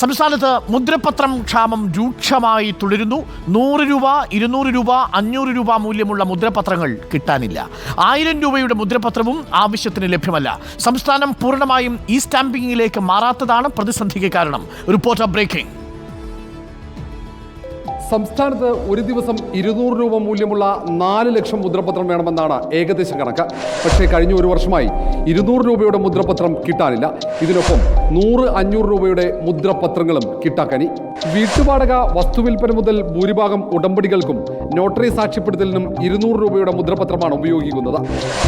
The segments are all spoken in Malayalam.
സംസ്ഥാനത്ത് മുദ്രപത്രം ക്ഷാമം രൂക്ഷമായി തുടരുന്നു. നൂറ് രൂപ ഇരുന്നൂറ് രൂപ അഞ്ഞൂറ് രൂപ മൂല്യമുള്ള മുദ്രപത്രങ്ങൾ കിട്ടാനില്ല. ആയിരം രൂപയുടെ മുദ്രപത്രവും ആവശ്യത്തിന് ലഭ്യമല്ല. സംസ്ഥാനം പൂർണമായും ഇ സ്റ്റാമ്പിങ്ങിലേക്ക് മാറാത്തതാണ് പ്രതിസന്ധിക്ക് കാരണം. Reporter breaking. സംസ്ഥാനത്ത് ഒരു ദിവസം ഇരുന്നൂറ് രൂപ മൂല്യമുള്ള നാല് ലക്ഷം മുദ്രപത്രം വേണമെന്നാണ് ഏകദേശ കണക്ക്. പക്ഷേ കഴിഞ്ഞ ഒരു വർഷമായി ഇരുന്നൂറ് രൂപയുടെ മുദ്രപത്രം കിട്ടാനില്ല. ഇതിനൊപ്പം നൂറ് അഞ്ഞൂറ് രൂപയുടെ മുദ്രപത്രങ്ങളും കിട്ടാക്കനി. വീട്ടുവാടക വസ്തുവിൽപ്പന മുതൽ ഭൂരിഭാഗം ഉടമ്പടികൾക്കും നോട്ടറി സാക്ഷ്യപ്പെടുത്തലിനും ഇരുന്നൂറ് രൂപയുടെ മുദ്രപത്രമാണ് ഉപയോഗിക്കുന്നത്.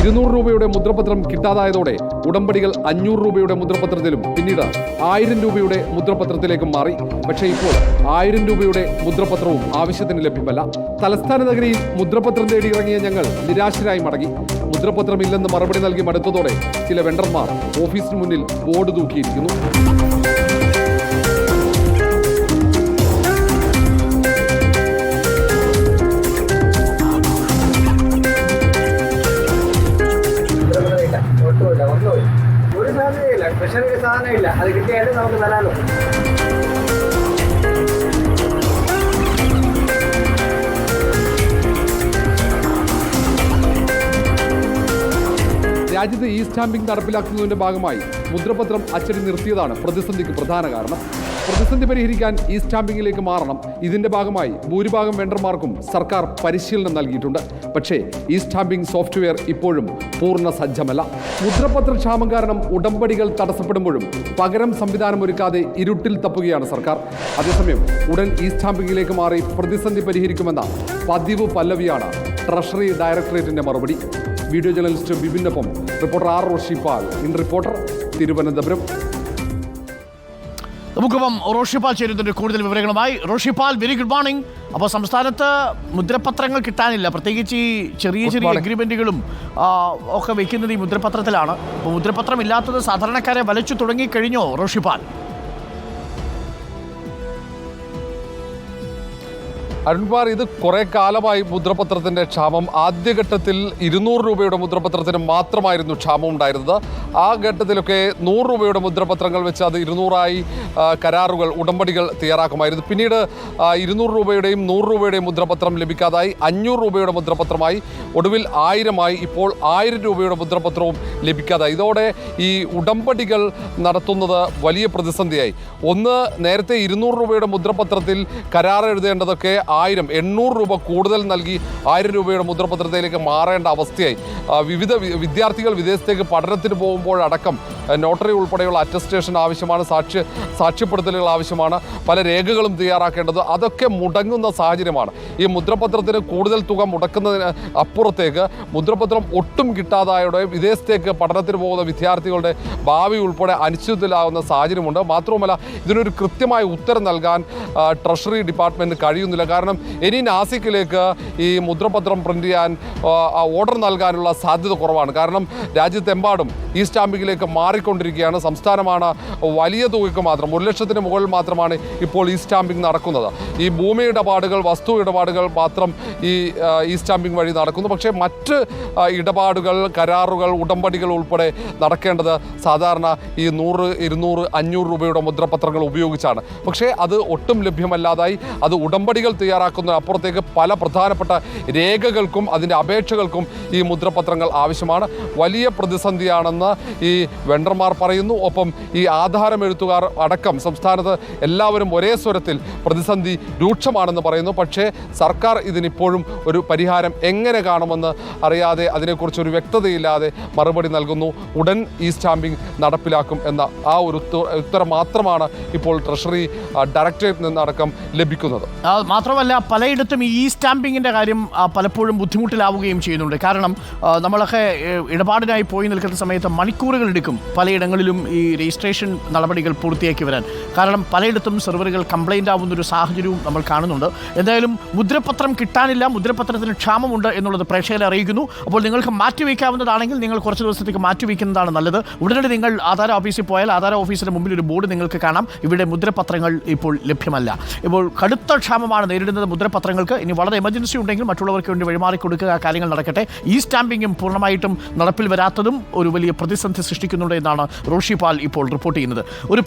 ഇരുന്നൂറ് രൂപയുടെ മുദ്രപത്രം കിട്ടാതായതോടെ ഉടമ്പടികൾ അഞ്ഞൂറ് രൂപയുടെ മുദ്രപത്രത്തിലും പിന്നീട് ആയിരം രൂപയുടെ മുദ്രപത്രത്തിലേക്കും മാറി. പക്ഷേ ഇപ്പോൾ ആയിരം രൂപയുടെ മുദ്രപത്രവും ആവശ്യത്തിന് ലഭ്യമല്ല. തലസ്ഥാന നഗരിയിൽ മുദ്രപത്രം തേടി ഇറങ്ങിയ ഞങ്ങൾ നിരാശരായി മടങ്ങി. മുദ്രപത്രമില്ലെന്ന് മറുപടി നൽകി മടുത്തതോടെ ചില വെണ്ടർമാർ ഓഫീസിന് മുന്നിൽ ബോർഡ് തൂക്കിയിരിക്കുന്നു. സ്പെഷ്യൽ ഇല്ല അത് കിട്ടിയാലും നമുക്ക് തരാലോ രാജ്യത്ത് ഈ സ്റ്റാമ്പിംഗ് നടപ്പിലാക്കുന്നതിന്റെ ഭാഗമായി മുദ്രപത്രം അച്ചടി നിർത്തിയതാണ് പ്രതിസന്ധിക്ക് പ്രധാന കാരണം. പ്രതിസന്ധി പരിഹരിക്കാൻ ഈ സ്റ്റാമ്പിംഗിലേക്ക് മാറണം. ഇതിന്റെ ഭാഗമായി ഭൂരിഭാഗം വെണ്ടർമാർക്കും സർക്കാർ പരിശീലനം നൽകിയിട്ടുണ്ട്. പക്ഷേ ഈ സ്റ്റാമ്പിംഗ് സോഫ്റ്റ്വെയർ ഇപ്പോഴും പൂർണ സജ്ജമല്ല. മുദ്രപത്ര ക്ഷാമം കാരണം ഉടമ്പടികൾ തടസ്സപ്പെടുമ്പോഴും പകരം സംവിധാനം ഒരുക്കാതെ ഇരുട്ടിൽ തപ്പുകയാണ് സർക്കാർ. അതേസമയം ഉടൻ ഈ സ്റ്റാമ്പിംഗിലേക്ക് മാറി പ്രതിസന്ധി പരിഹരിക്കുമെന്ന പതിവ് പല്ലവിയാണ് ട്രഷറി ഡയറക്ടറേറ്റിന്റെ മറുപടി. Video journalist ബിബിനൊപ്പം reporter R Roshipal in reporter Thiruvananthapuram. നമുക്കിപ്പം റോഷിപ്പാൽ ചേരുന്നതിന്റെ കൂടുതൽ വിവരങ്ങളുമായി റോഷിപ്പാൽ വെരി ഗുഡ് മോർണിംഗ് അപ്പോൾ സംസ്ഥാനത്ത് മുദ്രപത്രങ്ങൾ കിട്ടാനില്ല. പ്രത്യേകിച്ച് ഈ ചെറിയ ചെറിയ അഗ്രിമെന്റുകളും ഒക്കെ വയ്ക്കുന്നത് ഈ മുദ്രപത്രത്തിലാണ്. അപ്പോൾ മുദ്രപത്രം ഇല്ലാത്തത് സാധാരണക്കാരെ വലച്ചു തുടങ്ങിക്കഴിഞ്ഞോ റോഷിപ്പാൽ അരുൺകുമാർ ഇത് കുറെ കാലമായി മുദ്രപത്രത്തിന്റെ ക്ഷാമം. ആദ്യഘട്ടത്തിൽ ഇരുന്നൂറ് രൂപയുടെ മുദ്രപത്രത്തിന് മാത്രമായിരുന്നു ക്ഷാമം ഉണ്ടായിരുന്നത്. ആ ഘട്ടത്തിലൊക്കെ നൂറ് രൂപയുടെ മുദ്രപത്രങ്ങൾ വെച്ച് അത് ഇരുന്നൂറായി കരാറുകൾ ഉടമ്പടികൾ തയ്യാറാക്കുമായിരുന്നു. പിന്നീട് ഇരുന്നൂറ് രൂപയുടെയും നൂറ് രൂപയുടെയും മുദ്രപത്രം ലഭിക്കാതായി. അഞ്ഞൂറ് രൂപയുടെ മുദ്രപത്രമായി ഒടുവിൽ ആയിരമായി ഇപ്പോൾ ആയിരം രൂപയുടെ മുദ്രപത്രവും ലഭിക്കാതായി. ഇതോടെ ഈ ഉടമ്പടികൾ നടത്തുന്നത് വലിയ പ്രതിസന്ധിയായി. ഒന്ന് നേരത്തെ ഇരുന്നൂറ് രൂപയുടെ മുദ്രപത്രത്തിൽ കരാർ എഴുതേണ്ടതൊക്കെ ആയിരം എണ്ണൂറ് രൂപ കൂടുതൽ നൽകി ആയിരം രൂപയുടെ മുദ്രപത്രത്തിലേക്ക് മാറേണ്ട അവസ്ഥയായി. വിവിധ വിദ്യാർത്ഥികൾ വിദേശത്തേക്ക് പഠനത്തിന് പോകുമ്പോഴടക്കം നോട്ടറി ഉൾപ്പെടെയുള്ള അറ്റസ്റ്റേഷൻ ആവശ്യമാണ് സാക്ഷ്യ സാക്ഷ്യപ്പെടുത്തലുകൾ ആവശ്യമാണ് പല രേഖകളും തയ്യാറാക്കേണ്ടത് അതൊക്കെ മുടങ്ങുന്ന സാഹചര്യമാണ്. ഈ മുദ്രപത്രത്തിന് കൂടുതൽ തുക മുടക്കുന്നതിന് അപ്പുറത്തേക്ക് മുദ്രപത്രം ഒട്ടും കിട്ടാതായോടെ വിദേശത്തേക്ക് പഠനത്തിന് പോകുന്ന വിദ്യാർത്ഥികളുടെ ഭാവി ഉൾപ്പെടെ അനിശ്ചിതത്തിലാവുന്ന സാഹചര്യമുണ്ട്. മാത്രവുമല്ല ഇതിനൊരു കൃത്യമായ ഉത്തരം നൽകാൻ ട്രഷറി ഡിപ്പാർട്ട്മെന്റ് കഴിയുന്നില്ല. കാരണം ഇനി നാസിക്കിലേക്ക് ഈ മുദ്രപത്രം പ്രിന്റ് ചെയ്യാൻ ഓർഡർ നൽകാനുള്ള സാധ്യത കുറവാണ്. കാരണം രാജ്യത്തെമ്പാടും ഈ സ്റ്റാമ്പിങ്ങിലേക്ക് മാറിക്കൊണ്ടിരിക്കുകയാണ്. സംസ്ഥാനമാണ് വലിയ തുകയ്ക്ക് മാത്രം ഒരു ലക്ഷത്തിന് മുകളിൽ മാത്രമാണ് ഇപ്പോൾ ഈ സ്റ്റാമ്പിംഗ് നടക്കുന്നത്. ഈ ഭൂമി ഇടപാടുകൾ വസ്തു ഇടപാടുകൾ മാത്രം ഈ ഈ സ്റ്റാമ്പിംഗ് വഴി നടക്കുന്നു. പക്ഷേ മറ്റ് ഇടപാടുകൾ കരാറുകൾ ഉടമ്പടികൾ ഉൾപ്പെടെ നടക്കേണ്ടത് സാധാരണ ഈ നൂറ് ഇരുന്നൂറ് അഞ്ഞൂറ് രൂപയുടെ മുദ്രപത്രങ്ങൾ ഉപയോഗിച്ചാണ്. പക്ഷേ അത് ഒട്ടും ലഭ്യമല്ലാതായി. അത് ഉടമ്പടികൾ തയ്യാറാക്കുന്ന അപ്പുറത്തേക്ക് പല പ്രധാനപ്പെട്ട രേഖകൾക്കും അതിന്റെ അപേക്ഷകൾക്കും ഈ മുദ്രപത്രങ്ങൾ ആവശ്യമാണ്. വലിയ പ്രതിസന്ധിയാണെന്ന് ഈ വെണ്ടർമാർ പറയുന്നു. ഒപ്പം ഈ ആധാരം എഴുത്തുകാർ അടക്കം സംസ്ഥാനത്ത് എല്ലാവരും ഒരേ സ്വരത്തിൽ പ്രതിസന്ധി രൂക്ഷമാണെന്ന് പറയുന്നു. പക്ഷേ സർക്കാർ ഇതിനിപ്പോഴും ഒരു പരിഹാരം എങ്ങനെ കാണുമെന്ന് അറിയാതെ അതിനെക്കുറിച്ച് ഒരു വ്യക്തതയില്ലാതെ മറുപടി നൽകുന്നു. ഉടൻ ഈ സ്റ്റാമ്പിംഗ് നടപ്പിലാക്കും എന്ന ആ ഒരു ഉത്തരം മാത്രമാണ് ഇപ്പോൾ ട്രഷറി ഡയറക്ടറേറ്റ് നിന്നടക്കം ലഭിക്കുന്നത്. മാത്രമല്ല പലയിടത്തും ഈ സ്റ്റാമ്പിങ്ങിന്റെ കാര്യം പലപ്പോഴും ബുദ്ധിമുട്ടിലാവുകയും ചെയ്യുന്നുണ്ട്. കാരണം നമ്മളൊക്കെ ഇടപാടിനായി പോയി നിൽക്കുന്ന സമയത്ത് മണിക്കൂറുകൾ എടുക്കും പലയിടങ്ങളിലും ഈ രജിസ്ട്രേഷൻ നടപടികൾ പൂർത്തിയാക്കി വരാൻ. കാരണം പലയിടത്തും സെർവറുകൾ കംപ്ലൈന്റ് ആവുന്ന ഒരു സാഹചര്യവും നമ്മൾ കാണുന്നുണ്ട്. എന്തായാലും മുദ്രപത്രം കിട്ടാനില്ല മുദ്രപത്രത്തിന് ക്ഷാമമുണ്ട് എന്നുള്ളത് പ്രേക്ഷകരെ അറിയിക്കുന്നു. അപ്പോൾ നിങ്ങൾക്ക് മാറ്റിവെക്കാവുന്നതാണെങ്കിൽ നിങ്ങൾ കുറച്ച് ദിവസത്തേക്ക് മാറ്റിവെക്കുന്നതാണ് നല്ലത്. ഉടനടി നിങ്ങൾ ആധാര ഓഫീസിൽ പോയാൽ ആധാര ഓഫീസിന് മുമ്പിൽ ഒരു ബോർഡ് നിങ്ങൾക്ക് കാണാം. ഇവിടെ മുദ്രപത്രങ്ങൾ ഇപ്പോൾ ലഭ്യമല്ല. ഇപ്പോൾ കടുത്ത ക്ഷാമമാണ് നേരിടുന്നത് മുദ്രപത്രങ്ങൾക്ക്. ഇനി വളരെ എമർജൻസി ഉണ്ടെങ്കിൽ മറ്റുള്ളവർക്ക് വേണ്ടി വഴിമാറി കൊടുക്കുക കാര്യങ്ങൾ നടക്കട്ടെ. ഈ സ്റ്റാമ്പിങ്ങും പൂർണമായിട്ടും നടപ്പിൽ വരാത്തതും ഒരു വലിയ പ്രതിസന്ധി സൃഷ്ടിക്കുന്നുണ്ട് എന്നാണ് റോഷിപാൽ ഇപ്പോൾ റിപ്പോർട്ട് ചെയ്യുന്നത്. ഒരു